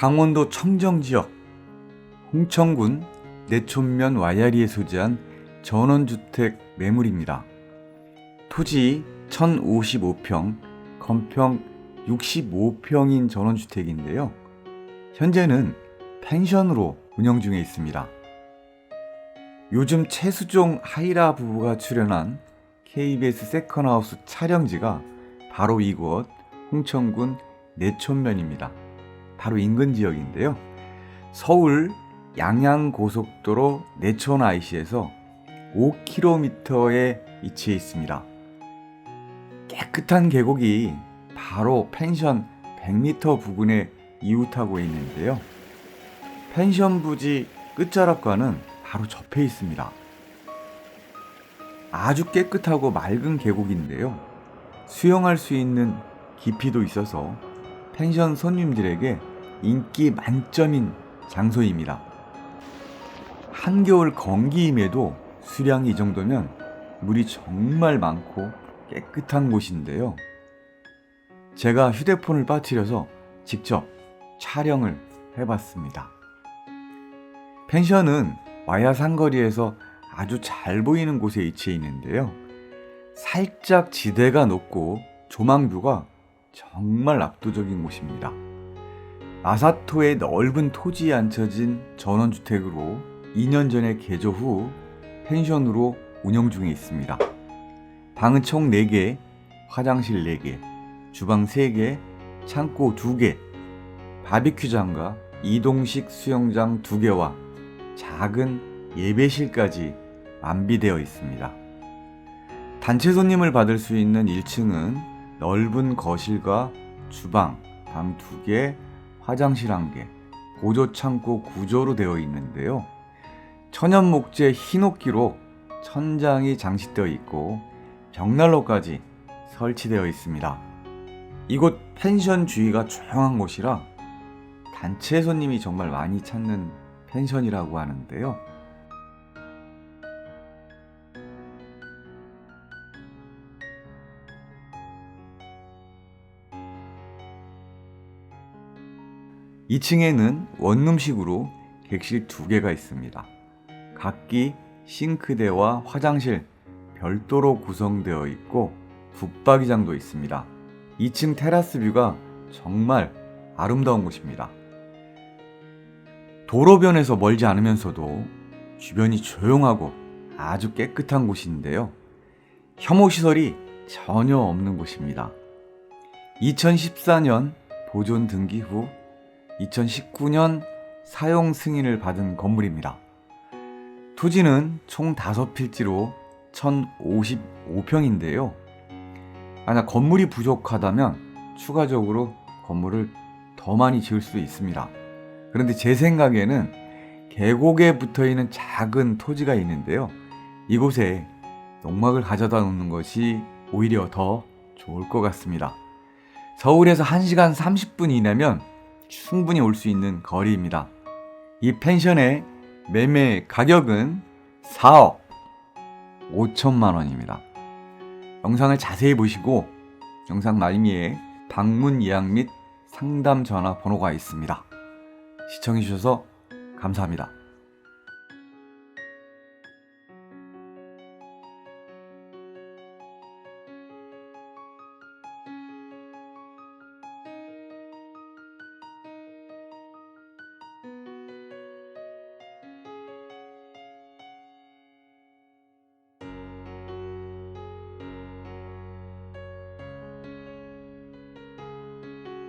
강원도 청정 지역 홍천군 내촌면 와야리에 소재한 전원주택 매물입니다. 토지 1055평, 건평 65평인 전원주택인데요. 현재는 펜션으로 운영 중에 있습니다. 요즘 최수종 하이라 부부가 출연한 KBS 세컨하우스 촬영지가 바로 이곳 홍천군 내촌면입니다. 바로 인근 지역인데요. 서울 양양고속도로 내촌 IC에서 5km에 위치해 있습니다. 깨끗한 계곡이 바로 펜션 100m 부근에 이웃하고 있는데요. 펜션 부지 끝자락과는 바로 접해 있습니다. 아주 깨끗하고 맑은 계곡인데요. 수영할 수 있는 깊이도 있어서 펜션 손님들에게 인기 만점인 장소입니다. 한겨울 건기임에도 수량이 이 정도면 물이 정말 많고 깨끗한 곳인데요. 제가 휴대폰을 빠뜨려서 직접 촬영을 해봤습니다. 펜션은 와야 상거리에서 아주 잘 보이는 곳에 위치해 있는데요. 살짝 지대가 높고 조망뷰가 정말 압도적인 곳입니다. 마사토의 넓은 토지에 앉혀진 전원주택으로 2년 전에 개조 후 펜션으로 운영 중에 있습니다. 방은 총 4개, 화장실 4개, 주방 3개, 창고 2개, 바비큐장과 이동식 수영장 2개와 작은 예배실까지 완비되어 있습니다. 단체 손님을 받을 수 있는 1층은 넓은 거실과 주방, 방 2개, 화장실 1개, 보조 창고 구조로 되어 있는데요. 천연 목재 흰옥기로 천장이 장식되어 있고 벽난로까지 설치되어 있습니다. 이곳 펜션 주위가 조용한 곳이라 단체 손님이 정말 많이 찾는 펜션이라고 하는데요. 이층에는 원룸식으로 객실 두 개가 있습니다. 각기 싱크대와 화장실 별도로 구성되어 있고 붙박이장도 있습니다. 2층 테라스 뷰가 정말 아름다운 곳입니다. 도로변에서 멀지 않으면서도 주변이 조용하고 아주 깨끗한 곳인데요. 혐오시설이 전혀 없는 곳입니다. 2014년 보존 등기 후 2019년 사용 승인을 받은 건물입니다. 토지는 총 5필지로 1055평인데요. 만약 건물이 부족하다면 추가적으로 건물을 더 많이 지을 수도 있습니다. 그런데 제 생각에는 계곡에 붙어 있는 작은 토지가 있는데요. 이곳에 농막을 가져다 놓는 것이 오히려 더 좋을 것 같습니다. 서울에서 1시간 30분 이내면 충분히 올 수 있는 거리입니다. 이 펜션의 매매 가격은 4억 5천만 원입니다. 영상을 자세히 보시고 영상 말미에 방문 예약 및 상담 전화 번호가 있습니다. 시청해주셔서 감사합니다.